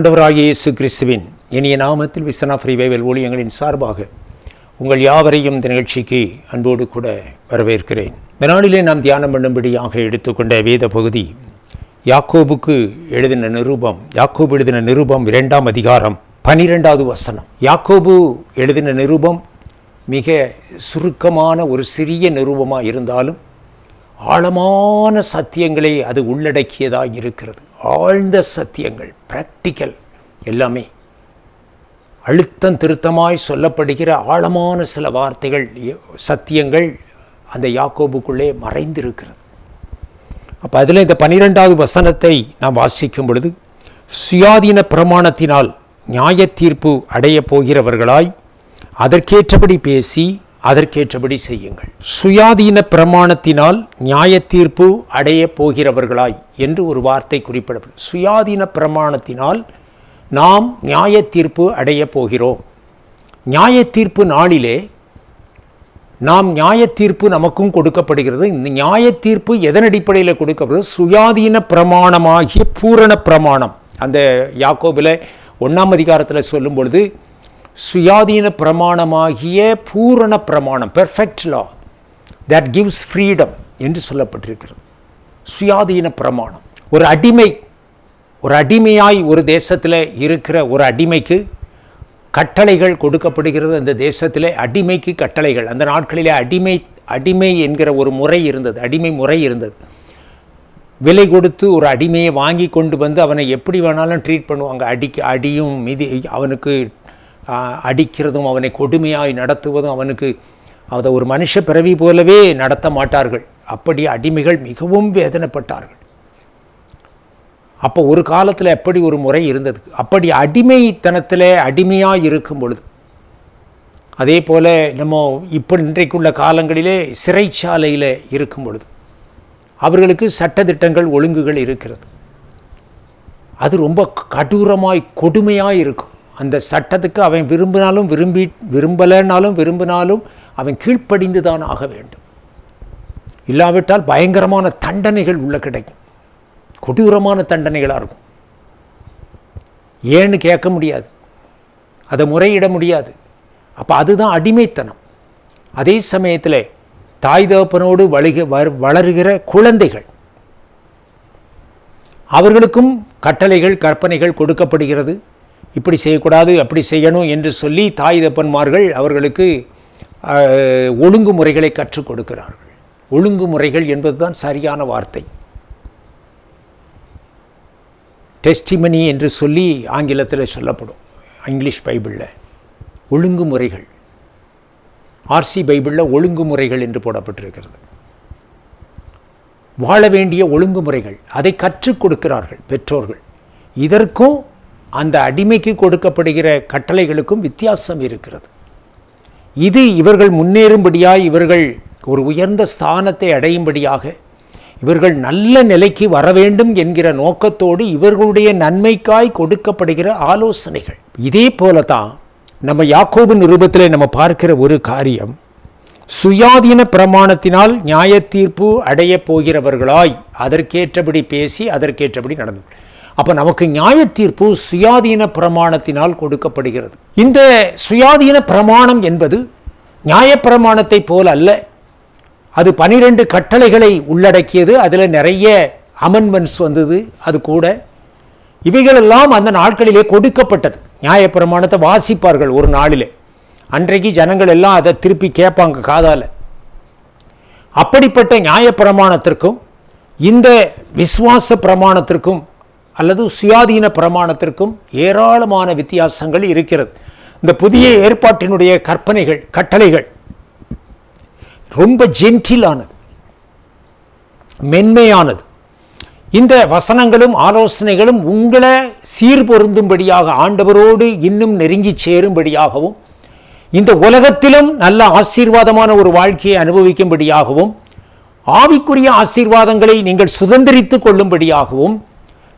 ஆண்டவராகிய இயேசு கிறிஸ்துவின் இனிய நாமத்தில் விசனா ஃப்ரீவேவல் ஊழியங்களின் சார்பாக உங்கள் யாவரையும் இந்த நிகழ்ச்சிக்கு அன்போடு கூட வரவேற்கிறேன். இந்த நாளிலே நாம் தியானம் பண்ணும்படியாக எடுத்துக்கொண்ட வேத பகுதி யாக்கோபுக்கு எழுதின நிருபம் யாக்கோபு எழுதின நிருபம் இரண்டாம் அதிகாரம் பனிரெண்டாவது வசனம். யாக்கோபு எழுதின நிருபம் மிக சுருக்கமான ஒரு சிறிய நிருபமாக இருந்தாலும் ஆழமான சத்தியங்களை அது உள்ளடக்கியதாக இருக்கிறது. ஆழ்ந்த சத்தியங்கள் ப்ராக்டிக்கல் எல்லாமே. அழுத்தம் திருத்தமாய் சொல்லப்படுகிற ஆழமான சில வார்த்தைகள் சத்தியங்கள் அந்த யாக்கோபுக்குள்ளே மறைந்திருக்கிறது. அப்போ அதில் இந்த பனிரெண்டாவது வசனத்தை நாம் வாசிக்கும் பொழுது சுயாதீன பிரமாணத்தினால் நியாய தீர்ப்பு அடையப் போகிறவர்களாய் அதற்கேற்றபடி பேசி அதற்கேற்றபடி செய்யுங்கள். சுயாதீன பிரமாணத்தினால் நியாய தீர்ப்பு அடைய போகிறவர்களாய் என்று ஒரு வார்த்தை குறிப்பிடப்படும். சுயாதீன பிரமாணத்தினால் நாம் நியாய தீர்ப்பு அடைய போகிறோம். நியாய தீர்ப்பு நாளிலே நாம் நியாய தீர்ப்பு நமக்கும் கொடுக்கப்படுகிறது. இந்த நியாய தீர்ப்பு எதன் அடிப்படையில் கொடுக்கப்படுது? சுயாதீன பிரமாணமாகிய பூரண பிரமாணம். அந்த யாக்கோபில் ஒன்றாம் அதிகாரத்தில் சொல்லும் பொழுது சுயாதீன பிரமாணமாகிய பூரண பிரமாணம் perfect law that gives freedom என்று சொல்லப்பட்டிருக்கிறது. சுயாதீன பிரமாணம். ஒரு அடிமை ஒரு அடிமையாய் ஒரு தேசத்தில் இருக்கிற ஒரு அடிமைக்கு கட்டளைகள் கொடுக்கப்படுகிறது. அந்த தேசத்தில் அடிமைக்கு கட்டளைகள். அந்த நாட்களிலே அடிமை அடிமை என்கிற ஒரு முறை இருந்தது. அடிமை முறை இருந்தது. விலை கொடுத்து ஒரு அடிமையை வாங்கி கொண்டு வந்து அவனை எப்படி வேணாலும் ட்ரீட் பண்ணுவாங்க. அடிக்க அடியும் மிதி அவனுக்கு அடிக்கிறதும் அவனை கொடுமையாய் நடத்துவதும் அவனுக்கு அதை ஒரு மனுஷ பிறவி போலவே நடத்த மாட்டார்கள். அப்படி அடிமைகள் மிகவும் வேதனைப்பட்டார்கள். அப்போ ஒரு காலத்தில் எப்படி ஒரு முறை இருந்தது? அப்படி அடிமைத்தனத்தில் அடிமையாக இருக்கும் பொழுது. அதே போல் நம்ம இப்போ இன்றைக்குள்ள காலங்களிலே சிறைச்சாலையில் இருக்கும் பொழுது அவர்களுக்கு சட்டத்திட்டங்கள் ஒழுங்குகள் இருக்கிறது. அது ரொம்ப கடூரமாய் கொடுமையாக இருக்கும். அந்த சட்டத்துக்கு அவன் விரும்பினாலும் விரும்பி விரும்பலைனாலும் விரும்பினாலும் அவன் கீழ்ப்படிந்து தான் ஆக வேண்டும். இல்லாவிட்டால் பயங்கரமான தண்டனைகள் உள்ள கிடைக்கும். கொடூரமான தண்டனைகளாக இருக்கும். ஏன்னு கேட்க முடியாது. அதை முறையிட முடியாது. அப்போ அதுதான் அடிமைத்தனம். அதே சமயத்தில் தாய் தகப்பனோடு வழுக வளருகிற குழந்தைகள். அவர்களுக்கும் கட்டளைகள் கற்பனைகள் கொடுக்கப்படுகிறது. இப்படி செய்யக்கூடாது அப்படி செய்யணும் என்று சொல்லி தாய் தப்பன்மார்கள் அவர்களுக்கு ஒழுங்குமுறைகளை கற்றுக் கொடுக்கிறார்கள். ஒழுங்குமுறைகள் என்பதுதான் சரியான வார்த்தை. டெஸ்டிமனி என்று சொல்லி ஆங்கிலத்தில் சொல்லப்படும் இங்கிலீஷ் பைபிளில். ஒழுங்குமுறைகள் ஆர்சி பைபிளில் ஒழுங்குமுறைகள் என்று போடப்பட்டிருக்கிறது. வாழ வேண்டிய ஒழுங்குமுறைகள் அதை கற்றுக் கொடுக்கிறார்கள் பெற்றோர்கள். இதற்கும் அந்த அடிமைக்கு கொடுக்கப்படுகிற கட்டளைகளுக்கும் வித்தியாசம் இருக்கிறது. இது இவர்கள் முன்னேறும்படியாய் இவர்கள் ஒரு உயர்ந்த ஸ்தானத்தை அடையும்படியாக இவர்கள் நல்ல நிலைக்கு வர வேண்டும் என்கிற நோக்கத்தோடு இவர்களுடைய நன்மைக்காய் கொடுக்கப்படுகிற ஆலோசனைகள். இதே போல தான் நம்ம யாக்கோபு நிருபத்தில் நம்ம பார்க்கிற ஒரு காரியம் சுயாதீன பிரமாணத்தினால் நியாய தீர்ப்பு அடைய போகிறவர்களாய் அதற்கேற்றபடி பேசி அதற்கேற்றபடி நடந்து அப்போ நமக்கு நியாய தீர்ப்பு சுயாதீன பிரமாணத்தினால் கொடுக்கப்படுகிறது. இந்த சுயாதீன பிரமாணம் என்பது நியாயப்பிரமாணத்தை போல் அல்ல. அது பனிரெண்டு கட்டளைகளை உள்ளடக்கியது. அதில் நிறைய அமெண்ட்மெண்ட்ஸ் வந்தது. அது கூட இவைகளெல்லாம் அந்த நாட்களிலே கொடுக்கப்பட்டது. நியாயப்பிரமாணத்தை வாசிப்பார்கள் ஒரு நாளிலே. அன்றைக்கு ஜனங்கள் எல்லாம் அதை திருப்பி கேட்பாங்க காதால். அப்படிப்பட்ட நியாயப்பிரமாணத்திற்கும் இந்த விசுவாச பிரமாணத்திற்கும் அல்லது சுயாதீன பிரமாணத்திற்கும் ஏராளமான வித்தியாசங்கள் இருக்கிறது. இந்த புதிய ஏற்பாட்டினுடைய கற்பனைகள் கட்டளைகள் ரொம்ப ஜென்டிலானது மென்மையானது. இந்த வசனங்களும் ஆலோசனைகளும் உங்களை சீர்பொருந்தும்படியாக ஆண்டவரோடு இன்னும் நெருங்கி சேரும்படியாகவும் இந்த உலகத்திலும் நல்ல ஆசீர்வாதமான ஒரு வாழ்க்கையை அனுபவிக்கும்படியாகவும் ஆவிக்குரிய ஆசீர்வாதங்களை நீங்கள் சுதந்திரித்து கொள்ளும்படியாகவும்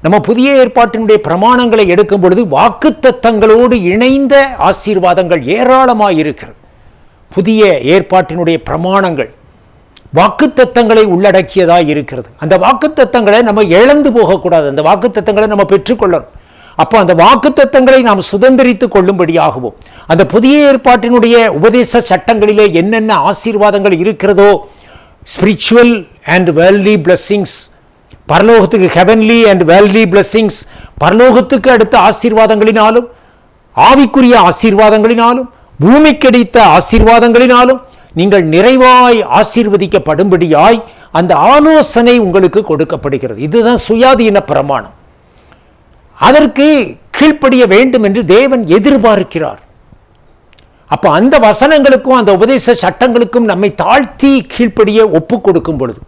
நம்ம புதிய ஏற்பாட்டினுடைய பிரமாணங்களை எடுக்கும் பொழுது வாக்குத்தத்தங்களோடு இணைந்த ஆசீர்வாதங்கள் ஏராளமாக இருக்கிறது. புதிய ஏற்பாட்டினுடைய பிரமாணங்கள் வாக்குத்தத்தங்களை உள்ளடக்கியதாக இருக்கிறது. அந்த வாக்குத்தத்தங்களை நம்ம இழந்து போகக்கூடாது. அந்த வாக்குத்தத்தங்களை நம்ம பெற்றுக்கொள்ளணும். அப்போ அந்த வாக்குத்தத்தங்களை நாம் சுதந்திரித்துக் கொள்ளும்படியாகவும். அந்த புதிய ஏற்பாட்டினுடைய உபதேச சட்டங்களிலே என்னென்ன ஆசீர்வாதங்கள் இருக்கிறதோ ஸ்பிரிச்சுவல் அண்ட் வேர்ல்ட்லி பிளஸ்ஸிங்ஸ் பரலோகத்துக்கு ஹெவன்லி அண்ட் வேல்லி பிளஸ்ஸிங்ஸ் பரலோகத்துக்கு அடுத்த ஆசீர்வாதங்களினாலும் ஆவிக்குரிய ஆசீர்வாதங்களினாலும் பூமிக்கடித்த ஆசீர்வாதங்களினாலும் நீங்கள் நிறைவாய் ஆசீர்வதிக்கப்படும்படியாய் அந்த ஆலோசனை உங்களுக்கு கொடுக்கப்படுகிறது. இதுதான் சுயாதீன பிரமாணம். அதற்கு கீழ்ப்படிய வேண்டும் என்று தேவன் எதிர்பார்க்கிறார். அப்ப அந்த வசனங்களுக்கும் அந்த உபதேச சட்டங்களுக்கும் நம்மை தாழ்த்தி கீழ்ப்படிய ஒப்பு கொடுக்கும் பொழுது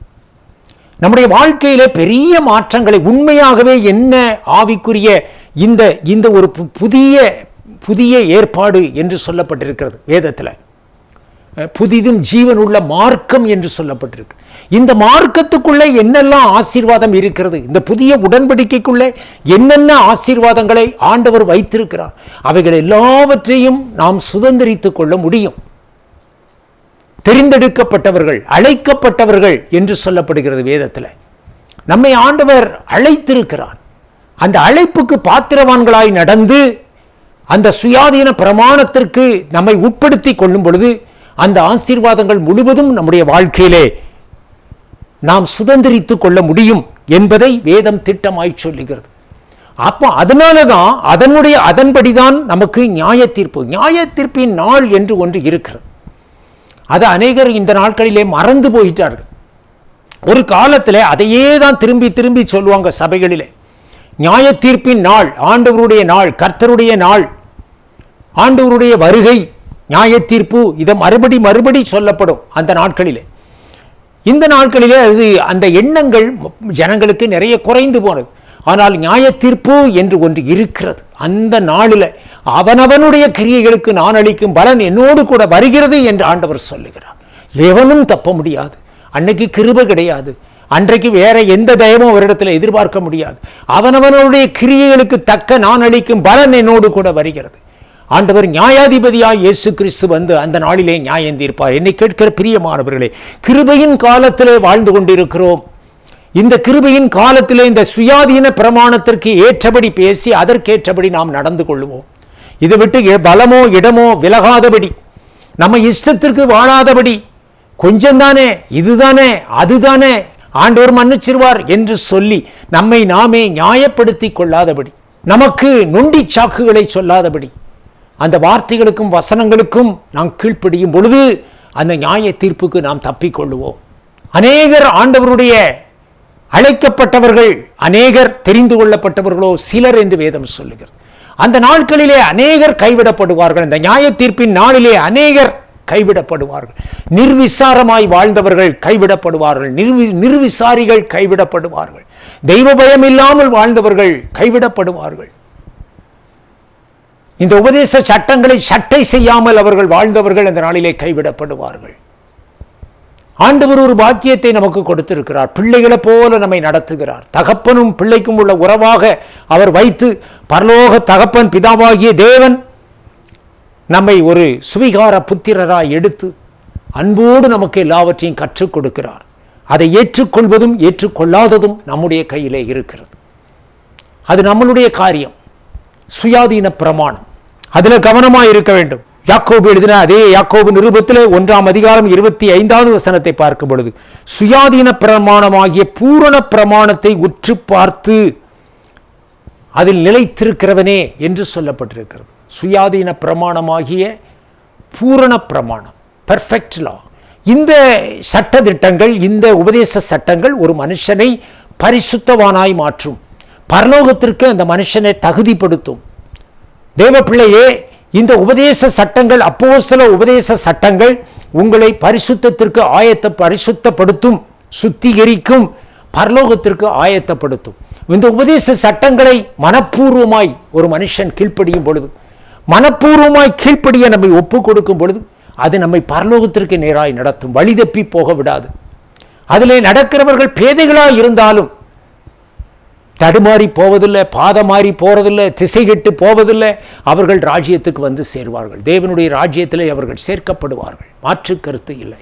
நம்முடைய வாழ்க்கையிலே பெரிய மாற்றங்களை உண்மையாகவே என்ன ஆவிக்குரிய இந்த இந்த ஒரு பு- புதிய புதிய ஏற்பாடு என்று சொல்லப்பட்டிருக்கிறது வேதத்தில். புதிதும் ஜீவனுள்ள மார்க்கம் என்று சொல்லப்பட்டிருக்கு. இந்த மார்க்கத்துக்குள்ளே என்னெல்லாம் ஆசீர்வாதம் இருக்கிறது? இந்த புதிய உடன்படிக்கைக்குள்ளே என்னென்ன ஆசீர்வாதங்களை ஆண்டவர் வைத்திருக்கிறார்? அவைகள் எல்லாவற்றையும் நாம் சுதந்திரித்துக் கொள்ள முடியும். தெரிந்தெடுக்கப்பட்டவர்கள் அழைக்கப்பட்டவர்கள் என்று சொல்லப்படுகிறது வேதத்தில். நம்மை ஆண்டவர் அழைத்திருக்கிறார். அந்த அழைப்புக்கு பாத்திரவான்களாய் நடந்து அந்த சுயாதீன பிரமாணத்திற்கு நம்மை உட்படுத்தி கொள்ளும் பொழுது அந்த ஆசீர்வாதங்கள் முழுவதும் நம்முடைய வாழ்க்கையிலே நாம் சுதந்திரித்து கொள்ள முடியும் என்பதை வேதம் திட்டமாய் சொல்லுகிறது. அப்போ அதனால தான் அதனுடைய அதன்படிதான் நமக்கு நியாய தீர்ப்பு நியாய தீர்ப்பின் நாள் என்று ஒன்று இருக்கிறது. அது அநேகர் இந்த நாட்களிலே மறந்து போயிட்டார்கள். ஒரு காலத்தில் அதையே தான் திரும்பி திரும்பி சொல்லுவாங்க சபைகளிலே. நியாய தீர்ப்பின் நாள் ஆண்டவருடைய நாள் கர்த்தருடைய நாள் ஆண்டவருடைய வருகை நியாய தீர்ப்பு இதை மறுபடி மறுபடி சொல்லப்படும் அந்த நாட்களிலே. இந்த நாட்களிலே அது அந்த எண்ணங்கள் ஜனங்களுக்கு நிறைய குறைந்து போனது. ஆனால் நியாய தீர்ப்பு என்று ஒன்று இருக்கிறது. அந்த நாளில் அவனவனுடைய கிரியைகளுக்கு நான் அளிக்கும் பலன் என்னோடு கூட வருகிறது என்று ஆண்டவர் சொல்லுகிறார். எவனும் தப்ப முடியாது. அன்னைக்கு கிருபை கிடையாது. அன்றைக்கு வேற எந்த தயமும் அவரிடத்தில் எதிர்பார்க்க முடியாது. அவனவனுடைய கிரியைகளுக்கு தக்க நான் அளிக்கும் பலன் என்னோடு கூட வருகிறது. ஆண்டவர் நியாயாதிபதியாக இயேசு கிறிஸ்து வந்து அந்த நாளிலே நியாயம் தீர்ப்பார் என்னை கேட்கிற பிரியமானவர்களே கிருபையின் காலத்திலே வாழ்ந்து கொண்டிருக்கிறோம். இந்த கிருபையின் காலத்தில் இந்த சுயாதீன பிரமாணத்திற்கு ஏற்றபடி பேசி அதற்கேற்றபடி நாம் நடந்து கொள்வோம் இதை விட்டு பலமோ இடமோ விலகாதபடி நம்ம இஷ்டத்திற்கு வாழாதபடி கொஞ்சம் தானே இதுதானே அதுதானே ஆண்டவர் மன்னிச்சிருவார் என்று சொல்லி நம்மை நாமே நியாயப்படுத்தி கொள்ளாதபடி நமக்கு நொண்டி சாக்குகளை சொல்லாதபடி அந்த வார்த்தைகளுக்கும் வசனங்களுக்கும் நாம் கீழ்ப்படியும் பொழுது அந்த நியாய தீர்ப்புக்கு நாம் தப்பிக்கொள்ளுவோம் அநேகர் ஆண்டவருடைய அழைக்கப்பட்டவர்கள் அநேகர் தெரிந்து கொள்ளப்பட்டவர்களோ சிலர் என்று வேதம் சொல்லுகிறது. அந்த நாட்களிலே அநேகர் கைவிடப்படுவார்கள். அந்த நியாய தீர்ப்பின் நாளிலே அநேகர் கைவிடப்படுவார்கள். நிர்விசாரமாய் வாழ்ந்தவர்கள் கைவிடப்படுவார்கள். நிர்வி நிர்விசாரிகள் கைவிடப்படுவார்கள். தெய்வ பயம் இல்லாமல் வாழ்ந்தவர்கள் கைவிடப்படுவார்கள். இந்த உபதேச சட்டங்களை சட்டை செய்யாமல் அவர்கள் வாழ்ந்தவர்கள் அந்த நாளிலே கைவிடப்படுவார்கள். ஆண்டவர் ஒரு பாக்கியத்தை நமக்கு கொடுத்திருக்கிறார். பிள்ளைகளை போல நம்மை நடத்துகிறார். தகப்பனும் பிள்ளைக்கும் உள்ள உறவாக அவர் வைத்து பரலோக தகப்பன் பிதாவாகிய தேவன் நம்மை ஒரு சுவிகார புத்திரராய் எடுத்து அன்போடு நமக்கு எல்லாவற்றையும் கற்றுக் கொடுக்கிறார். அதை ஏற்றுக்கொள்வதும் ஏற்றுக்கொள்ளாததும் நம்முடைய கையிலே இருக்கிறது. அது நம்மளுடைய காரியம். சுயாதீன பிரமாணம். அதில் கவனமாக இருக்க வேண்டும். யாக்கோபு எழுதின அதே யாக்கோபு நிருபத்தில் ஒன்றாம் அதிகாரம் இருபத்தி ஐந்தாவது வசனத்தை பார்க்கும் பொழுது சுயாதீன பிரமாணமாகிய பூரண பிரமாணத்தை உற்று பார்த்து அதில் நிலைத்திருக்கிறவனே என்று சொல்லப்பட்டிருக்கிறது. சுயாதீன பிரமாணமாகிய பூரண பிரமாணம் பெர்ஃபெக்ட் லா இந்த சட்டதிட்டங்கள் இந்த உபதேச சட்டங்கள் ஒரு மனுஷனை பரிசுத்தவானாய் மாற்றும். பரலோகத்திற்கு அந்த மனுஷனை தகுதிப்படுத்தும். தேவ பிள்ளையே இந்த உபதேச சட்டங்கள் அப்போஸ்தல உபதேச சட்டங்கள் உங்களை பரிசுத்தத்திற்கு ஆயத்த பரிசுத்தப்படுத்தும் சுத்திகரிக்கும் பரலோகத்திற்கு ஆயத்தப்படுத்தும். இந்த உபதேச சட்டங்களை மனப்பூர்வமாய் ஒரு மனுஷன் கீழ்ப்படியும் பொழுது மனப்பூர்வமாய் கீழ்ப்படிய நம்மை ஒப்பு கொடுக்கும் பொழுது அது நம்மை பரலோகத்திற்கு நேராய் நடத்தும் வழி தப்பி போக விடாது. அதிலே நடக்கிறவர்கள் பேதைகளாக இருந்தாலும் தடுமாறி போவதில்லை பாதமாறி போகிறதில்லை திசை கெட்டு போவதில்லை. அவர்கள் ராஜ்யத்துக்கு வந்து சேர்வார்கள். தேவனுடைய ராஜ்யத்தில் அவர்கள் சேர்க்கப்படுவார்கள். மாற்று கருத்து இல்லை.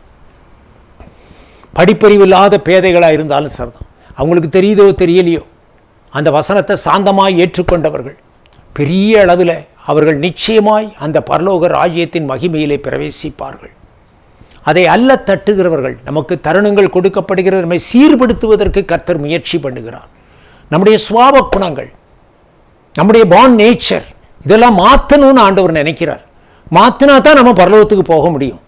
படிப்பறிவு இல்லாத பேதைகளாக இருந்தாலும் சரிதான். அவங்களுக்கு தெரியுதோ தெரியலையோ? அந்த வசனத்தை சாந்தமாய் ஏற்றுக்கொண்டவர்கள். பெரிய அளவில் அவர்கள் நிச்சயமாய் அந்த பரலோக ராஜ்யத்தின் மகிமையிலே பிரவேசிப்பார்கள். அதை அல்ல தட்டுகிறவர்கள். நமக்கு தருணங்கள் கொடுக்கப்படுகிறது நம்மை சீர்படுத்துவதற்கு கர்த்தர் முயற்சி பண்ணுகிறார். நம்முடைய சுவாப குணங்கள் நம்முடைய பான் நேச்சர் இதெல்லாம் மாற்றணும்னு ஆண்டவர் நினைக்கிறார். மாற்றினா தான் நம்ம பரலோகத்துக்கு போக முடியும்.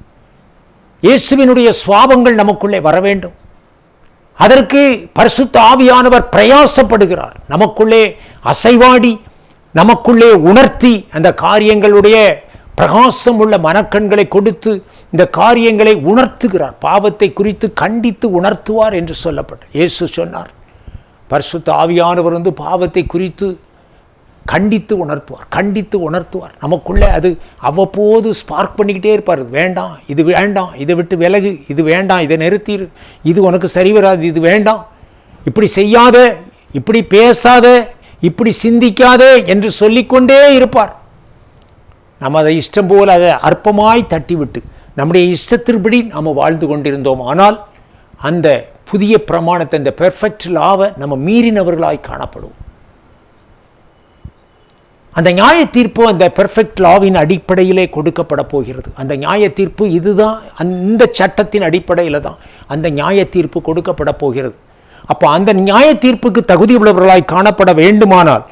இயேசுவினுடைய சுவாபங்கள் நமக்குள்ளே வர வேண்டும். அதற்கு பரிசுத்த ஆவியானவர் பிரயாசப்படுகிறார். நமக்குள்ளே அசைவாடி நமக்குள்ளே உணர்த்தி அந்த காரியங்களுடைய பிரகாசம் உள்ள மனக்கண்களை கொடுத்து இந்த காரியங்களை உணர்த்துகிறார். பாவத்தை குறித்து கண்டித்து உணர்த்துவார் என்று சொல்லப்பட்ட இயேசு சொன்னார். பரிசுத்த ஆவியானவர் வந்து பாவத்தை குறித்து கண்டித்து உணர்த்துவார் கண்டித்து உணர்த்துவார். நமக்குள்ளே அது அவ்வப்போது ஸ்பார்க் பண்ணிக்கிட்டே இருப்பார். இது வேண்டாம் இது வேண்டாம் இதை விட்டு விலகு இது வேண்டாம் இதை நிறுத்திடு இது உனக்கு சரி வராது இது வேண்டாம். இப்படி செய்யாத இப்படி பேசாத இப்படி சிந்திக்காத என்று சொல்லிக்கொண்டே இருப்பார். நம்ம அதை இஷ்டம் போல் அதை அற்பமாய் தட்டிவிட்டு நம்முடைய இஷ்டத்தின்படி நாம் வாழ்ந்து கொண்டிருந்தோம். ஆனால் அந்த புதிய பிரமாணத்தை இந்த பெர்ஃபெக்ட் லாவை நம்ம மீறினவர்களாய் காணப்படுவோம். அந்த நியாய தீர்ப்பு அந்த பெர்ஃபெக்ட் லாவின் அடிப்படையிலே கொடுக்கப்பட போகிறது. அந்த நியாய தீர்ப்பு இதுதான் அந்த சட்டத்தின் அடிப்படையில் தான் அந்த நியாய தீர்ப்பு கொடுக்கப்பட போகிறது. அப்போ அந்த நியாய தீர்ப்புக்கு தகுதி உள்ளவர்களாய் காணப்பட வேண்டுமானால்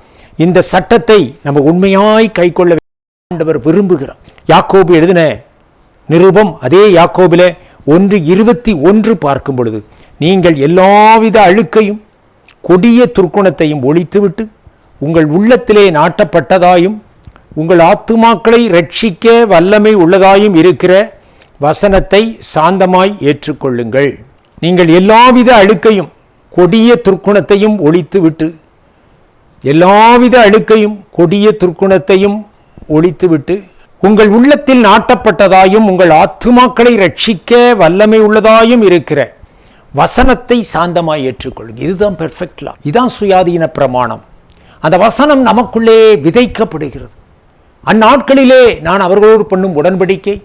இந்த சட்டத்தை நம்ம உண்மையாய் கைக்கொள்ள ஆண்டவர் விரும்புகிறார். யாக்கோபு எழுதின நிருபம் அதே யாக்கோபிலே ஒன்று இருபத்தி ஒன்று பார்க்கும் பொழுது நீங்கள் எல்லாவித அழுக்கையும் கொடிய துர்க்குணத்தையும் ஒழித்துவிட்டு உங்கள் உள்ளத்திலே நாட்டப்பட்டதாயும் உங்கள் ஆத்துமாக்களை ரட்சிக்க வல்லமை உள்ளதாயும் இருக்கிற வசனத்தை சாந்தமாய் ஏற்றுக்கொள்ளுங்கள். நீங்கள் எல்லாவித அழுக்கையும் கொடிய துர்க்குணத்தையும் ஒழித்துவிட்டு எல்லாவித அழுக்கையும் கொடிய துர்க்குணத்தையும் ஒழித்துவிட்டு உங்கள் உள்ளத்தில் நாட்டப்பட்டதாயும் உங்கள் ஆத்துமாக்களை ரட்சிக்க வல்லமை உள்ளதாயும் இருக்கிற வசனத்தை சாந்தமாய் ஏற்றுக்கொள்ளுங்க. இதுதான் பெர்ஃபெக்ட் லா இதுதான் சுயாதீன பிரமாணம். அந்த வசனம் நமக்குள்ளே விதைக்கப்படுகிறது. அந்நாட்களிலே நான் அவர்களோடு பண்ணும் உடன்படிக்கை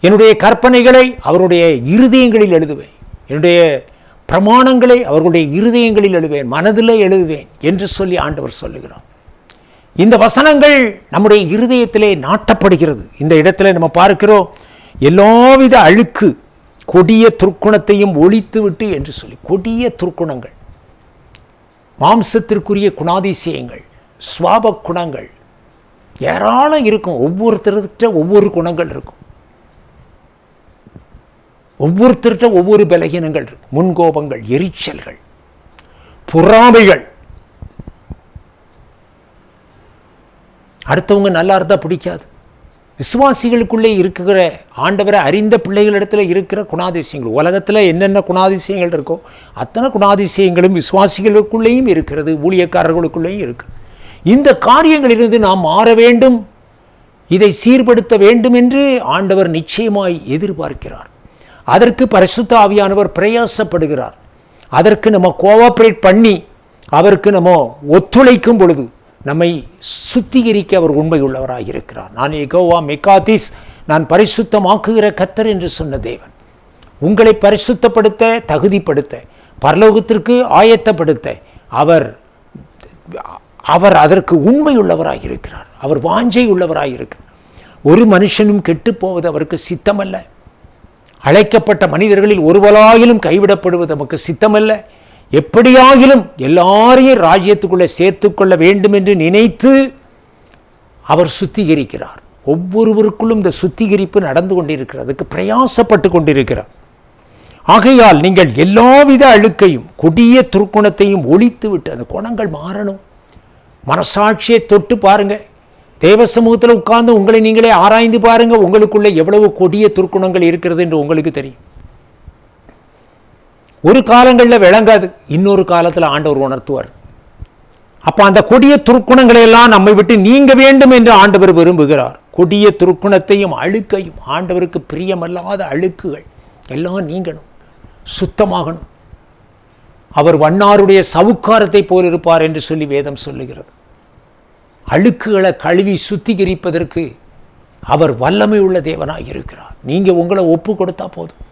என்னுடைய கற்பனைகளை அவருடைய இருதயங்களில் எழுதுவேன். என்னுடைய பிரமாணங்களை அவர்களுடைய இருதயங்களில் எழுதுவேன். மனதில் எழுதுவேன் என்று சொல்லி ஆண்டவர் சொல்லுகிறார். இந்த வசனங்கள் நம்முடைய இருதயத்திலே நாட்டப்படுகிறது. இந்த இடத்துல நம்ம பார்க்கிறோம் எல்லாவித அழுக்கு கொடிய துர்க்குணத்தையும் ஒழித்து விட்டு என்று சொல்லி கொடிய துர்க்குணங்கள் மாம்சத்திற்குரிய குணாதிசயங்கள் சுவாப குணங்கள் ஏராளம் இருக்கும். ஒவ்வொருத்தர்கிட்ட ஒவ்வொரு குணங்கள் இருக்கும். ஒவ்வொருத்தர்கிட்ட ஒவ்வொரு பலகீனங்கள் இருக்கும். முன்கோபங்கள் எரிச்சல்கள் பொறாமைகள். அடுத்தவங்க நல்லா இருந்தால் பிடிக்காது. விசுவாசிகளுக்குள்ளே இருக்கிற ஆண்டவரை அறிந்த பிள்ளைகளிடத்தில் இருக்கிற குணாதிசயங்கள். உலகத்தில் என்னென்ன குணாதிசயங்கள் இருக்கோ அத்தனை குணாதிசயங்களும் விசுவாசிகளுக்குள்ளேயும் இருக்கிறது ஊழியக்காரர்களுக்குள்ளேயும் இருக்குது இந்த காரியங்களிலிருந்து நாம் மாற வேண்டும் இதை சீர்படுத்த வேண்டும் என்று ஆண்டவர் நிச்சயமாய் எதிர்பார்க்கிறார். அதற்கு பரிசுத்த ஆவியானவர் பிரயாசப்படுகிறார். அதற்கு நம்ம கோஆப்ரேட் பண்ணி அவருக்கு நம்ம ஒத்துழைக்கும் பொழுது நம்மை சுத்திகரிக்க அவர் உண்மையுள்ளவராக இருக்கிறார். நான் எகோவா மெக்காதிஸ் நான் பரிசுத்தமாக்குகிற கத்தர் என்று சொன்ன தேவன். உங்களை பரிசுத்தப்படுத்த தகுதிப்படுத்த பரலோகத்திற்கு ஆயத்தப்படுத்த அவர் அவர் அதற்கு உண்மை உள்ளவராக இருக்கிறார். அவர் வாஞ்சை உள்ளவராக இருக்கிறார் ஒரு மனுஷனும் கெட்டு போவது அவருக்கு சித்தமல்ல. அழைக்கப்பட்ட மனிதர்களில் ஒருவராயிலும் கைவிடப்படுவது நமக்கு சித்தமல்ல. எப்படியாகிலும் எல்லாரையும் ராஜ்யத்துக்குள்ளே சேர்த்துக்கொள்ள வேண்டும் என்று நினைத்து அவர் சுத்திகரிக்கிறார். ஒவ்வொருவருக்குள்ளும் இந்த சுத்திகரிப்பு நடந்து கொண்டிருக்கிறது. அதுக்கு பிரயாசப்பட்டு கொண்டிருக்கிறார். ஆகையால் நீங்கள் எல்லாவித அழுக்கையும் கொடிய துர்க்குணத்தையும் ஒழித்து விட்டு அந்த குணங்கள் மாறணும். மனசாட்சியை தொட்டு பாருங்க. தேவ சமூகத்தில் உட்கார்ந்து உங்களை நீங்களே ஆராய்ந்து பாருங்க. உங்களுக்குள்ளே எவ்வளவு கொடிய துர்க்குணங்கள் இருக்கிறது என்று உங்களுக்கு தெரியும். ஒரு காலங்களில் விளங்காது. இன்னொரு காலத்தில் ஆண்டவர் உணர்த்துவார். அப்போ அந்த கொடிய துருக்குணங்களை எல்லாம் நம்மை விட்டு நீங்க வேண்டும் என்று ஆண்டவர் விரும்புகிறார். கொடிய துருக்குணத்தையும் அழுக்கையும் ஆண்டவருக்கு பிரியமல்லாத அழுக்குகள் எல்லாம் நீங்கணும். சுத்தமாகணும். அவர் வண்ணாருடைய சவுக்காரத்தை போல் இருப்பார் என்று சொல்லி வேதம் சொல்லுகிறது. அழுக்குகளை கழுவி சுத்திகரிப்பதற்கு அவர் வல்லமை உள்ள தேவனாக இருக்கிறார். நீங்கள் உங்களை ஒப்பு கொடுத்தா போதும்.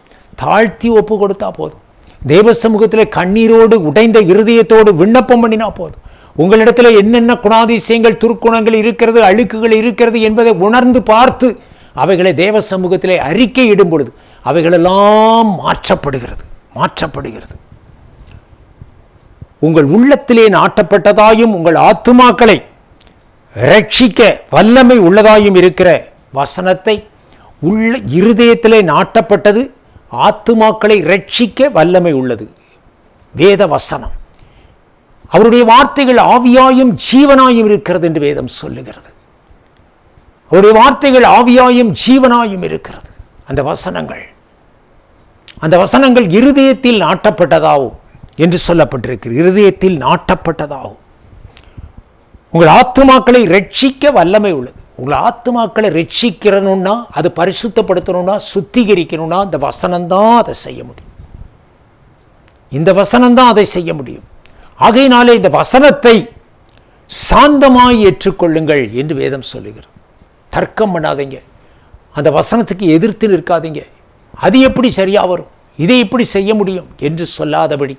தாழ்த்தி ஒப்பு கொடுத்தா போதும். தேவ சமூகத்தில் கண்ணீரோடு உடைந்த இருதயத்தோடு விண்ணப்பம் பண்ணினா போதும். உங்களிடத்தில் என்னென்ன குணாதிசயங்கள் துர்க்குணங்கள் இருக்கிறது அழுக்குகள் இருக்கிறது என்பதை உணர்ந்து பார்த்து அவைகளை தேவ சமூகத்தில் அறிக்கை இடும் பொழுது அவைகளெல்லாம் மாற்றப்படுகிறது மாற்றப்படுகிறது. உங்கள் உள்ளத்திலே நாட்டப்பட்டதாயும் உங்கள் ஆத்துமாக்களை ரட்சிக்க வல்லமை உள்ளதாயும் இருக்கிற வசனத்தை உள்ள இருதயத்திலே நாட்டப்பட்டது. ஆத்துமாக்களை ரட்சிக்க வல்லமை உள்ளது. வேத வசனம் அவருடைய வார்த்தைகள் ஆவியாயும் ஜீவனாயும் இருக்கிறது என்று வேதம் சொல்லுகிறது. அவருடைய வார்த்தைகள் ஆவியாயும் ஜீவனாயும் இருக்கிறது. அந்த வசனங்கள். அந்த வசனங்கள் இருதயத்தில் நாட்டப்பட்டதாகும் என்று சொல்லப்பட்டிருக்கிறது. இருதயத்தில் நாட்டப்பட்டதாகும். உங்கள் ஆத்துமாக்களை ரட்சிக்க வல்லமை உள்ளது. உங்கள் ஆத்மாக்களை ரட்சிக்கிறணும்னா அது பரிசுத்தப்படுத்தணும்னா சுத்திகரிக்கணும்னா இந்த வசனம்தான் அதை செய்ய முடியும். இந்த வசனம்தான் அதை செய்ய முடியும். ஆகையினாலே இந்த வசனத்தை சாந்தமாய் ஏற்றுக்கொள்ளுங்கள் என்று வேதம் சொல்லுகிறது. தர்க்கம் பண்ணாதீங்க. அந்த வசனத்துக்கு எதிர்த்து நிற்காதீங்க. அது எப்படி சரியாக வரும்? இதை எப்படி செய்ய முடியும்? என்று சொல்லாதபடி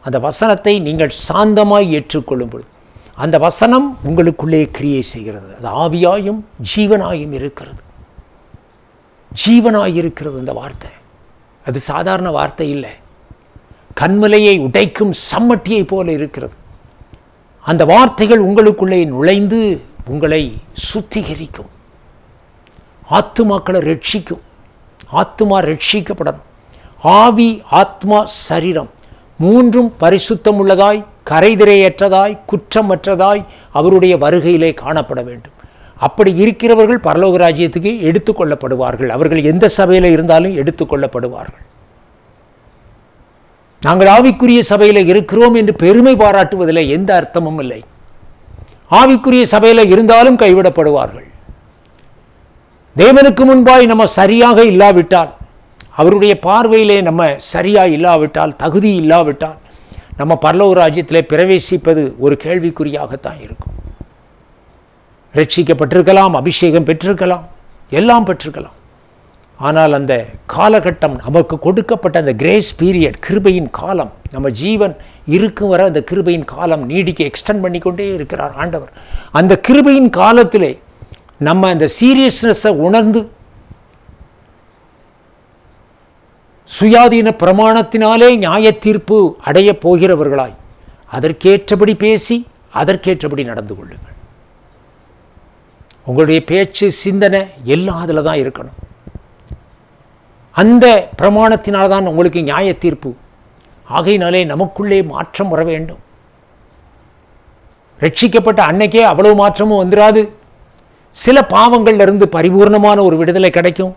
அந்த வசனத்தை நீங்கள் சாந்தமாய் ஏற்றுக்கொள்ளும் பொழுது அந்த வசனம் உங்களுக்குள்ளே கிரியை செய்கிறது. அது ஆவியாயும் ஜீவனாயும் இருக்கிறது. ஜீவனாய் இருக்கிறது அந்த வார்த்தை. அது சாதாரண வார்த்தை இல்லை. கண்மலையை உடைக்கும் சம்மட்டியை போல இருக்கிறது. அந்த வார்த்தைகள் உங்களுக்குள்ளே நுழைந்து உங்களை சுத்திகரிக்கும். ஆத்துமாக்களை ரட்சிக்கும். ஆத்துமா ரட்சிக்கப்படணும் ஆவி ஆத்மா சரீரம் மூன்றும் பரிசுத்தம் உள்ளதாய் கரைதிரையற்றதாய் குற்றமற்றதாய் அவருடைய வருகையிலே காணப்பட வேண்டும். அப்படி இருக்கிறவர்கள் பரலோக ராஜ்யத்துக்கு எடுத்துக்கொள்ளப்படுவார்கள் அவர்கள் எந்த சபையில் இருந்தாலும் எடுத்துக்கொள்ளப்படுவார்கள் நாங்கள் ஆவிக்குரிய சபையில் இருக்கிறோம் என்று பெருமை பாராட்டுவதில் எந்த அர்த்தமும் இல்லை. ஆவிக்குரிய சபையில் இருந்தாலும் கைவிடப்படுவார்கள். தேவனுக்கு முன்பாய் நம்ம சரியாக இல்லாவிட்டால் அவருடைய பார்வையிலே நம்ம சரியாக இல்லாவிட்டால் தகுதி இல்லாவிட்டால் நம்ம பரலோக ராஜ்யத்திலே பிரவேசிப்பது ஒரு கேள்விக்குறியாகத்தான் இருக்கும். ரட்சிக்கப்பட்டிருக்கலாம் அபிஷேகம் பெற்றிருக்கலாம் எல்லாம் பெற்றிருக்கலாம். ஆனால் அந்த காலகட்டம் நமக்கு கொடுக்கப்பட்ட அந்த கிரேஸ் பீரியட் கிருபையின் காலம் நம்ம ஜீவன் இருக்கும் வரை அந்த கிருபையின் காலம் நீடிக்க எக்ஸ்டெண்ட் பண்ணிக்கொண்டே இருக்கிறார் ஆண்டவர். அந்த கிருபையின் காலத்திலே நம்ம அந்த சீரியஸ்னஸை உணர்ந்து சுயாதீன பிரமாணத்தினாலே நியாய தீர்ப்பு அடையப் போகிறவர்களாய் அதற்கேற்றபடி பேசி அதற்கேற்றபடி நடந்து கொள்ளுங்கள். உங்களுடைய பேச்சு சிந்தனை எல்லாம் அதில் தான் இருக்கணும். அந்த பிரமாணத்தினால் தான் உங்களுக்கு நியாய தீர்ப்பு ஆகையினாலே நமக்குள்ளே மாற்றம் வர வேண்டும். ரட்சிக்கப்பட்ட அன்னைக்கே அவ்வளவு மாற்றமும் வந்துடாது சில பாவங்கள்ல இருந்து பரிபூர்ணமான ஒரு விடுதலை கிடைக்கும்.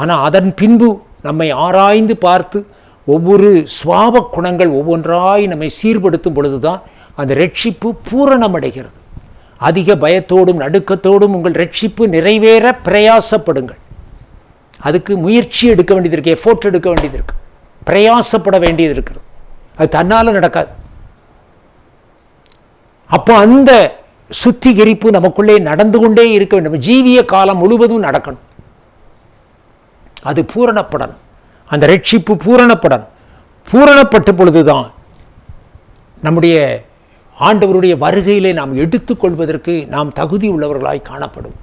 ஆனால் அதன் பின்பு நம்மை ஆராய்ந்து பார்த்து ஒவ்வொரு சுவாப குணங்கள் ஒவ்வொன்றாய் நம்மை சீர்படுத்தும் பொழுதுதான் அந்த ரட்சிப்பு பூரணமடைகிறது. அதிக பயத்தோடும் நடுக்கத்தோடும் உங்கள் ரட்சிப்பு நிறைவேற பிரயாசப்படுங்கள். அதுக்கு முயற்சி எடுக்க வேண்டியது இருக்குது எஃபோர்ட் எடுக்க வேண்டியது இருக்கு. பிரயாசப்பட வேண்டியது இருக்கிறது. அது தன்னால் நடக்காது. அப்போ அந்த சுத்திகரிப்பு நமக்குள்ளே நடந்து கொண்டே இருக்க வேண்டும். ஜீவிய காலம் முழுவதும் நடக்கணும். அது பூரணப்படணும் அந்த ரட்சிப்பு பூரணப்படணும் பூரணப்பட்ட பொழுதுதான் நம்முடைய ஆண்டவருடைய வருகையிலே நாம் எடுத்துக்கொள்வதற்கு நாம் தகுதி உள்ளவர்களாய் காணப்படும்.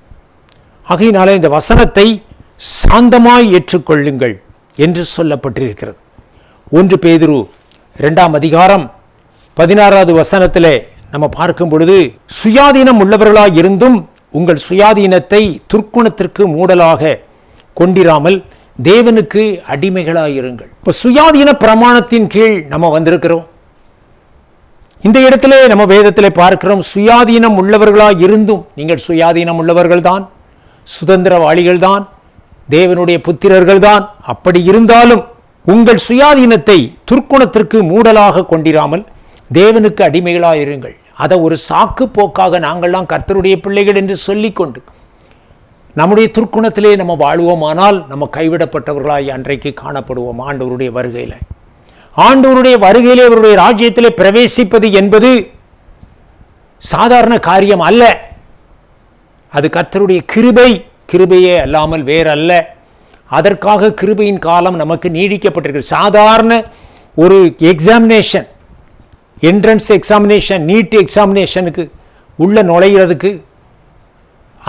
ஆகையினாலே இந்த வசனத்தை சாந்தமாய் ஏற்றுக்கொள்ளுங்கள் என்று சொல்லப்பட்டிருக்கிறது. ஒன்று பேதுரு இரண்டாம் அதிகாரம் பதினாறாவது வசனத்திலே நம்ம பார்க்கும் பொழுது சுயாதீனம் உள்ளவர்களாக இருந்தும் உங்கள் சுயாதீனத்தை துர்க்குணத்திற்கு மூடலாக கொண்டிராமல் தேவனுக்கு அடிமைகளாய் இருங்கள் இப்போ சுயாதீன பிரமாணத்தின் கீழ் நம்ம வந்திருக்கிறோம். இந்த இடத்துல நம்ம வேதத்தில் பார்க்கிறோம் சுயாதீனம் உள்ளவர்களாக இருந்தும் நீங்கள் சுயாதீனம் உள்ளவர்கள் தான் சுதந்திரவாளிகள் தான் தேவனுடைய புத்திரர்கள் தான் அப்படி இருந்தாலும் உங்கள் சுயாதீனத்தை துர்க்குணத்திற்கு மூடலாக கொண்டிராமல் தேவனுக்கு அடிமைகளாக இருங்கள் அதை ஒரு சாக்கு போக்காக நாங்கள்லாம் கர்த்தருடைய பிள்ளைகள் என்று சொல்லிக்கொண்டு நம்முடைய துர்க்குணத்திலே நம்ம வாழ்வோமானால் நம்ம கைவிடப்பட்டவர்களாய் அன்றைக்கு காணப்படுவோம் ஆண்டவருடைய வருகையில். ஆண்டவருடைய வருகையிலே அவருடைய ராஜ்யத்திலே பிரவேசிப்பது என்பது சாதாரண காரியம் அல்ல. அது கர்த்தருடைய கிருபை கிருபையே அல்லாமல் வேறல்ல. அதற்காக கிருபையின் காலம் நமக்கு நீடிக்கப்பட்டிருக்கு. சாதாரண ஒரு எக்ஸாமினேஷன் என்ட்ரன்ஸ் எக்ஸாமினேஷன் நீட் எக்ஸாமினேஷனுக்கு உள்ள நுழையிறதுக்கு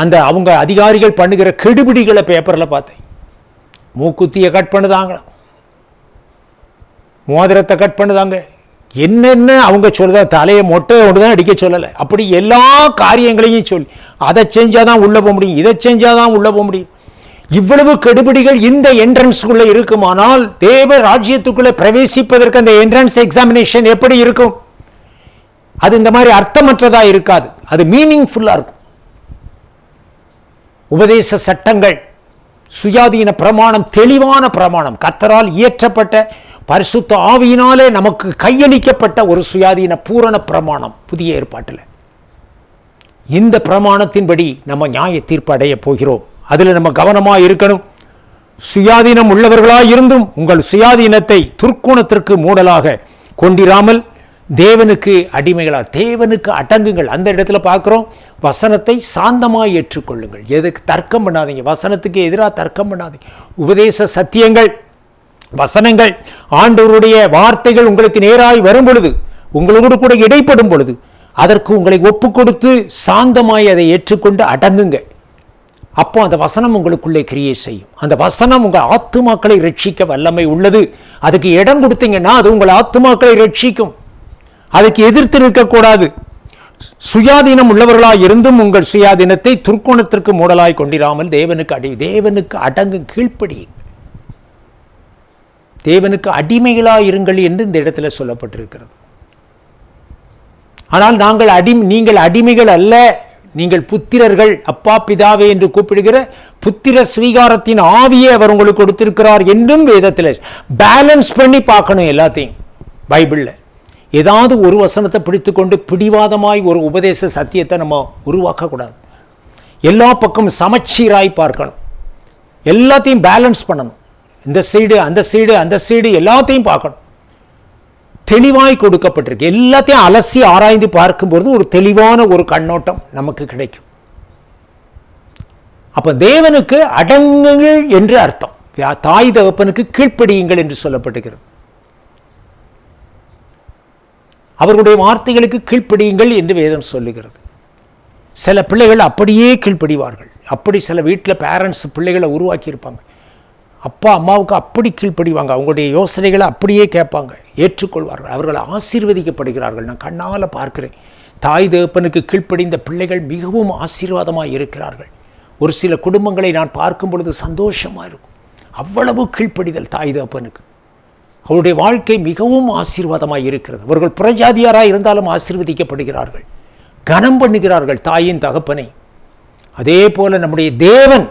அந்த அவங்க அதிகாரிகள் பண்ணுகிற கெடுபிடிகளை பேப்பரில் பார்த்தேன். மூக்குத்தியை கட் பண்ணுதாங்களாம். மோதிரத்தை கட் பண்ணுதாங்க. என்னென்ன அவங்க சொல்லுதா தலையை மொட்டையை ஒன்று தான் அடிக்க சொல்லலை. அப்படி எல்லா காரியங்களையும் சொல்லி அதை செஞ்சால் தான் உள்ளே போக முடியும் இதை செஞ்சால் தான் உள்ளே போக முடியும். இவ்வளவு கெடுபிடிகள் இந்த என்ட்ரன்ஸ்குள்ளே இருக்குமானால் தேவ ராஜ்யத்துக்குள்ளே பிரவேசிப்பதற்கு அந்த என்ட்ரன்ஸ் எக்ஸாமினேஷன் எப்படி இருக்கும்? அது இந்த மாதிரி அர்த்தமற்றதாக இருக்காது. அது மீனிங்ஃபுல்லாக இருக்கும். உபதேச சட்டங்கள் சுயாதீன பிரமாணம் தெளிவான பிரமாணம். கத்தரால் இயற்றப்பட்ட பரிசுத்த ஆவியினாலே நமக்கு கையளிக்கப்பட்ட ஒரு சுயாதீன பூரண பிரமாணம் புதிய ஏற்பாட்டில். இந்த பிரமாணத்தின்படி நம்ம நியாய தீர்ப்பு அடைய போகிறோம். அதில் நம்ம கவனமாக இருக்கணும். சுயாதீனம் உள்ளவர்களாக இருந்தும் உங்கள் சுயாதீனத்தை துர்க்குணத்திற்கு மூடலாக கொண்டிராமல் தேவனுக்கு அடிமைகளாக தேவனுக்கு அடங்குங்கள். அந்த இடத்துல பார்க்குறோம். வசனத்தை சாந்தமாய் ஏற்றுக்கொள்ளுங்கள். எதுக்கு தர்க்கம் பண்ணாதீங்க? வசனத்துக்கு எதிராக தர்க்கம் பண்ணாதீங்க. உபதேச சத்தியங்கள் வசனங்கள் ஆண்டவருடைய வார்த்தைகள் உங்களுக்கு நேராய் வரும் பொழுது உங்களோடு கூட இடைப்படும் பொழுது அதற்கு உங்களை ஒப்பு கொடுத்து சாந்தமாய் அதை ஏற்றுக்கொண்டு அடங்குங்க அப்போ அந்த வசனம் உங்களுக்குள்ளே கிரியேட் செய்யும். அந்த வசனம் உங்கள் ஆத்துமாக்களை ரட்சிக்க வல்லமை உள்ளது. அதுக்கு இடம் கொடுத்தீங்கன்னா அது உங்கள் ஆத்துமாக்களை ரட்சிக்கும். அதுக்கு எதிர்த்து நிற்கக்கூடாது. சுயாதீனம் உள்ளவர்களாய் இருந்தும் உங்கள் சுயாதீனத்தை துர்க்கோணத்திற்கு மூடலாய் கொண்டிராமல் தேவனுக்கு அடி தேவனுக்கு அடங்கு கீழ்ப்படியுங்கள். தேவனுக்கு அடிமைகளாக இருங்கள் என்று இந்த இடத்துல சொல்லப்பட்டிருக்கிறது. ஆனால் நாங்கள் அடி நீங்கள் அடிமைகள் அல்ல நீங்கள் புத்திரர்கள் அப்பா பிதாவே என்று கூப்பிடுகிற புத்திர ஸ்வீகாரத்தின் ஆவியை அவர் உங்களுக்கு கொடுத்திருக்கிறார் என்றும் வேதத்தில் பேலன்ஸ் பண்ணி பார்க்கணும் எல்லாத்தையும் பைபிளில். ஏதாவது ஒரு வசனத்தை பிடித்துக்கொண்டு பிடிவாதமாய் ஒரு உபதேச சத்தியத்தை நம்ம உருவாக்கக்கூடாது. எல்லா பக்கம் சமச்சீராய் பார்க்கணும். எல்லாத்தையும் பேலன்ஸ் பண்ணணும். இந்த சைடு அந்த சைடு அந்த சைடு எல்லாத்தையும் பார்க்கணும். தெளிவாய் கொடுக்கப்பட்டிருக்கு. எல்லாத்தையும் அலசி ஆராய்ந்து பார்க்கும்போது ஒரு தெளிவான ஒரு கண்ணோட்டம் நமக்கு கிடைக்கும். அப்போ தேவனுக்கு அடங்குங்கள் என்று அர்த்தம். தாய் தகப்பனுக்கு கீழ்ப்படியுங்கள் என்று சொல்லப்பட்டுகிறது அவர்களுடைய வார்த்தைகளுக்கு கீழ்ப்படியுங்கள் என்று வேதம் சொல்லுகிறது. சில பிள்ளைகள் அப்படியே கீழ்ப்படிவார்கள். அப்படி சில வீட்டில் பேரண்ட்ஸ் பிள்ளைகளை உருவாக்கியிருப்பாங்க. அப்பா அம்மாவுக்கு அப்படி கீழ்ப்படிவாங்க. அவங்களுடைய யோசனைகளை அப்படியே கேட்பாங்க. ஏற்றுக்கொள்வார்கள். அவர்கள் ஆசீர்வதிக்கப்படுகிறார்கள். நான் கண்ணால் பார்க்கிறேன். தாய் தேப்பனுக்கு கீழ்ப்படிந்த பிள்ளைகள் மிகவும் ஆசீர்வாதமாக இருக்கிறார்கள். ஒரு சில குடும்பங்களை நான் பார்க்கும் பொழுது சந்தோஷமாக இருக்கும். அவ்வளவு கீழ்ப்படிதல் தாய் தகப்பனுக்கு. அவருடைய வாழ்க்கை மிகவும் ஆசீர்வாதமாக இருக்கிறது. அவர்கள் புறஜாதியாராக இருந்தாலும் ஆசீர்வதிக்கப்படுகிறார்கள். கனம் பண்ணுகிறார்கள் தாயின் தகப்பனை. அதே போல நம்முடைய தேவன்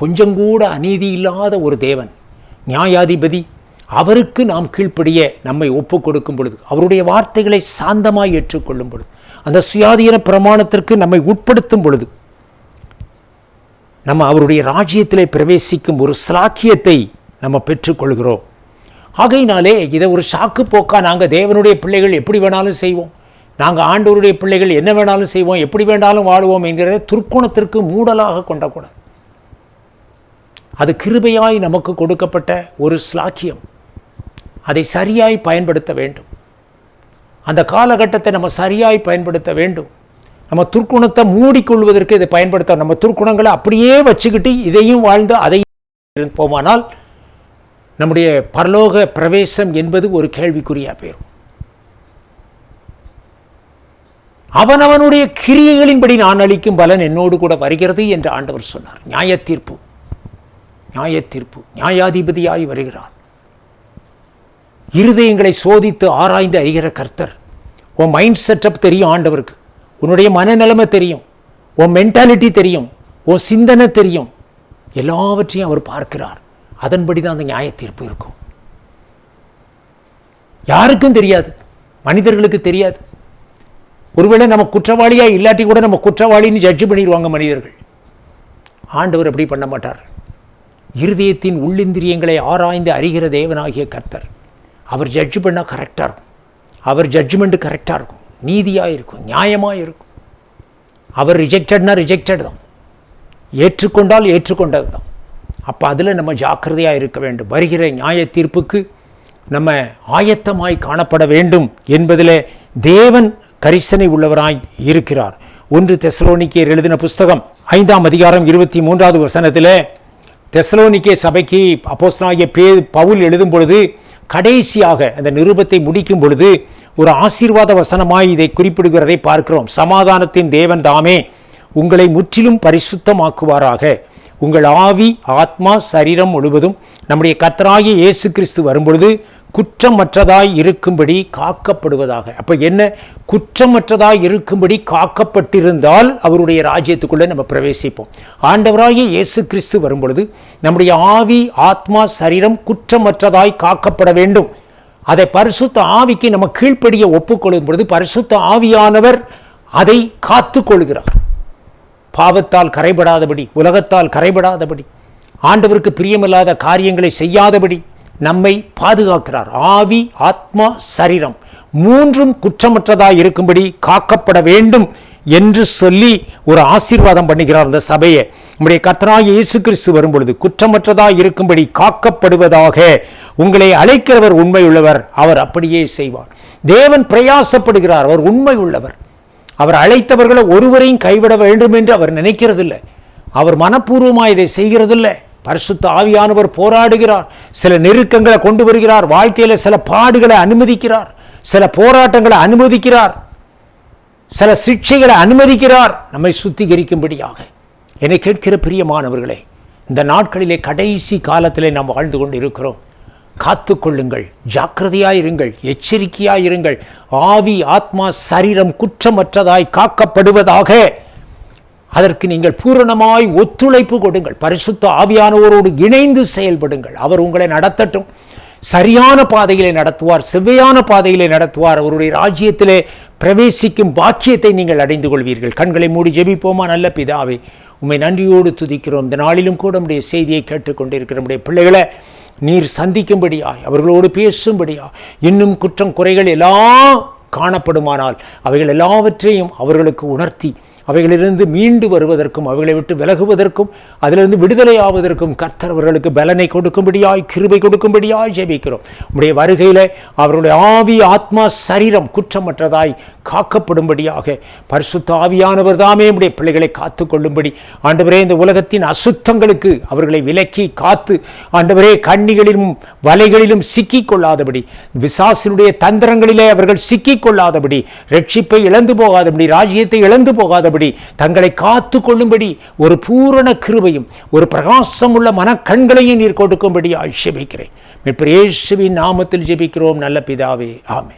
கொஞ்சம் கூட அநீதி இல்லாத ஒரு தேவன் நியாயாதிபதி அவருக்கு நாம் கீழ்ப்படிய நம்மை ஒப்பு கொடுக்கும் பொழுது அவருடைய வார்த்தைகளை சாந்தமாய் ஏற்றுக்கொள்ளும் பொழுது அந்த சுயாதீன பிரமாணத்திற்கு நம்மை உட்படுத்தும் பொழுது நம்ம அவருடைய ராஜ்யத்திலே பிரவேசிக்கும் ஒரு ஸ்லாக்கியத்தை நம்ம பெற்றுக்கொள்கிறோம். ஆகையினாலே இதை ஒரு சாக்கு போக்கா நாங்கள் தேவனுடைய பிள்ளைகள் எப்படி வேணாலும் செய்வோம்? நாங்கள் ஆண்டவருடைய பிள்ளைகள் என்ன வேணாலும் செய்வோம்? எப்படி வேணாலும் வாழுவோம் என்கிறத துர்க்குணத்திற்கு மூடலாக கொண்டக்கூடாது. அது கிருபையாய் நமக்கு கொடுக்கப்பட்ட ஒரு ஸ்லாக்கியம். அதை சரியாய் பயன்படுத்த வேண்டும். அந்த காலகட்டத்தை நம்ம சரியாய் பயன்படுத்த வேண்டும். நம்ம துர்க்குணத்தை மூடிக்கொள்வதற்கு இதை பயன்படுத்த நம்ம துர்க்குணங்களை அப்படியே வச்சுக்கிட்டு இதையும் வாழ்ந்து அதையும் போமானால் நம்முடைய பரலோக பிரவேசம் என்பது ஒரு கேள்விக்குறியா போயிடும் அவனவனுடைய கிரியைகளின்படி நான் அளிக்கும் பலன் என்னோடு கூட வருகிறது என்று ஆண்டவர் சொன்னார். நியாய தீர்ப்பு நியாய தீர்ப்பு நியாயாதிபதியாய் வருகிறார் இருதயங்களை சோதித்து ஆராய்ந்து அறிகிற கர்த்தர். உன் மைண்ட் செட்டப் தெரியும் ஆண்டவருக்கு. உன்னுடைய மனநிலைமை தெரியும். உன் மென்டாலிட்டி தெரியும். உன் சிந்தனை தெரியும். எல்லாவற்றையும் அவர் பார்க்கிறார். அதன்படி தான் அந்த நியாய தீர்ப்பு இருக்கும். யாருக்கும் தெரியாது. மனிதர்களுக்கு தெரியாது. ஒருவேளை நம்ம குற்றவாளியா இல்லாட்டி கூட நம்ம குற்றவாளின்னு ஜட்ஜ் பண்ணிடுவாங்க மனிதர்கள். ஆண்டவர் அப்படி பண்ண மாட்டார். இருதயத்தின் உள்ளிந்திரியங்களை ஆராய்ந்து அறிகிற தேவனாகிய கர்த்தர். அவர் ஜட்ஜ் பண்ணால் கரெக்டாக இருக்கும். அவர் ஜட்ஜ்மெண்ட் கரெக்டாக இருக்கும். நீதியாக இருக்கும். நியாயமாக இருக்கும். அவர் ரிஜெக்டட்னா ரிஜெக்டட் தான். ஏற்றுக்கொண்டால் ஏற்றுக்கொண்டது தான் அப்போ அதில் நம்ம ஜாக்கிரதையாக இருக்க வேண்டும். வருகிற நியாய தீர்ப்புக்கு நம்ம ஆயத்தமாய் காணப்பட வேண்டும் என்பதில் தேவன் கரிசனை உள்ளவராய் இருக்கிறார். ஒன்று தெசலோனிக்கேயர் எழுதின புஸ்தகம் ஐந்தாம் அதிகாரம் இருபத்தி மூன்றாவது வசனத்தில் தெசலோனிக்கே சபைக்கு அப்போஸ்னாகிய பே பவுல் எழுதும் பொழுது கடைசியாக அந்த நிருபத்தை முடிக்கும் பொழுது ஒரு ஆசீர்வாத வசனமாய் இதை குறிப்பிடுகிறதை பார்க்கிறோம். சமாதானத்தின் தேவன் தாமே உங்களை முற்றிலும் பரிசுத்தமாக்குவாராக. உங்கள் ஆவி ஆத்மா சரீரம் முழுவதும் நம்முடைய கர்த்தராகிய இயேசு கிறிஸ்து வரும்பொழுது குற்றமற்றதாய் இருக்கும்படி காக்கப்படுவதாக. அப்போ என்ன? குற்றமற்றதாய் இருக்கும்படி காக்கப்பட்டிருந்தால் அவருடைய ராஜ்யத்துக்குள்ளே நம்ம பிரவேசிப்போம். ஆண்டவராகிய இயேசு கிறிஸ்து வரும்பொழுது நம்முடைய ஆவி ஆத்மா சரீரம் குற்றமற்றதாய் காக்கப்பட வேண்டும். அதை பரிசுத்த ஆவிக்கு நம்ம கீழ்ப்படிய ஒப்புக்கொள்ளும் பொழுது பரிசுத்த ஆவியானவர் அதை காத்துக்கொள்கிறார். பாவத்தால் கரைபடாதபடி உலகத்தால் கரைபடாதபடி ஆண்டவருக்கு பிரியமில்லாத காரியங்களை செய்யாதபடி நம்மை பாதுகாக்கிறார். ஆவி ஆத்மா சரீரம் மூன்றும் குற்றமற்றதாக இருக்கும்படி காக்கப்பட வேண்டும் என்று சொல்லி ஒரு ஆசீர்வாதம் பண்ணுகிறார் அந்த சபையை. நம்முடைய கர்த்தராகிய இயேசு கிறிஸ்து வரும்பொழுது குற்றமற்றதாக இருக்கும்படி காக்கப்படுவதாக உங்களை அழைக்கிறவர் உண்மை உள்ளவர் அவர் அப்படியே செய்வார். தேவன் பிரயாசப்படுகிறார். அவர் உண்மை உள்ளவர் அவர் அழைத்தவர்களை ஒருவரையும் கைவிட வேண்டும் என்று அவர் நினைக்கிறதில்லை. அவர் மனப்பூர்வமாக இதை செய்கிறதில்லை. பரிசுத்த ஆவியானவர் போராடுகிறார். சில நெருக்கங்களை கொண்டு வருகிறார். வாழ்க்கையில் சில பாடுகளை அனுமதிக்கிறார். சில போராட்டங்களை அனுமதிக்கிறார். சில சிக்ஷைகளை அனுமதிக்கிறார். நம்மை சுத்திகரிக்கும்படியாக. என்னை கேட்கிற பிரியமானவர்களே இந்த நாட்களிலே கடைசி காலத்திலே நாம் வாழ்ந்து கொண்டு இருக்கிறோம் காத்துக்கொள்ளுங்கள் ஜாக்கிரதையாயிருங்கள் எச்சரிக்கையாயிருங்கள். ஆவி ஆத்மா சரீரம் குற்றமற்றதாய் காக்கப்படுவதாக அதற்கு நீங்கள் பூரணமாய் ஒத்துழைப்பு கொடுங்கள். பரிசுத்த ஆவியானவரோடு இணைந்து செயல்படுங்கள். அவர் உங்களை நடத்தட்டும். சரியான பாதையிலே நடத்துவார் செவ்வையான பாதையிலே நடத்துவார். அவருடைய ராஜ்யத்திலே பிரவேசிக்கும் பாக்கியத்தை நீங்கள் அடைந்து கொள்வீர்கள். கண்களை மூடி ஜெபிப்போமா நல்ல பிதாவே? உண்மை நன்றியோடு துதிக்கிறோம். இந்த நாளிலும் கூட நம்முடைய செய்தியை கேட்டுக்கொண்டிருக்கிற நம்முடைய பிள்ளைகளை நீர் சந்திக்கும்படியாய் அவர்களோடு பேசும்படியா இன்னும் குற்றம் குறைகள் எல்லாம் காணப்படுமானால் அவைகள் எல்லாவற்றையும் அவர்களுக்கு உணர்த்தி அவைகளிலிருந்து மீண்டு வருவதற்கும் அவைகளை விட்டு விலகுவதற்கும் அதிலிருந்து விடுதலை ஆவதற்கும் கர்த்தர் அவர்களுக்கு பலனை கொடுக்கும்படியாய் கிருபை கொடுக்கும்படியாய் ஜெபிக்கிறோம். உடைய வருகையில் அவருடைய ஆவி ஆத்மா சரீரம் குற்றமற்றதாய் காக்கப்படும்படியாக பரிசுத்த ஆவியானவர் தாமே நம்முடைய பிள்ளைகளை காத்து கொள்ளும்படி ஆண்டவரே இந்த உலகத்தின் அசுத்தங்களுக்கு அவர்களை விலக்கி காத்து ஆண்டவரே கண்ணிகளிலும் வலைகளிலும் சிக்கிக் கொள்ளாதபடி விசாசினுடைய தந்திரங்களிலே அவர்கள் சிக்கிக் கொள்ளாதபடி ரட்சிப்பை இழந்து போகாதபடி ராஜ்யத்தை இழந்து போகாதபடி தங்களை காத்து கொள்ளும்படி ஒரு பூரண கிருபையும் ஒரு பிரகாசம் உள்ள மனக்கண்களையும் நீர் கொடுக்கும்படி ஆட்சேபிக்கிறேன். மீட்பர் இயேசுவின் நாமத்தில் ஜெபிக்கிறோம். நல்ல பிதாவே ஆமே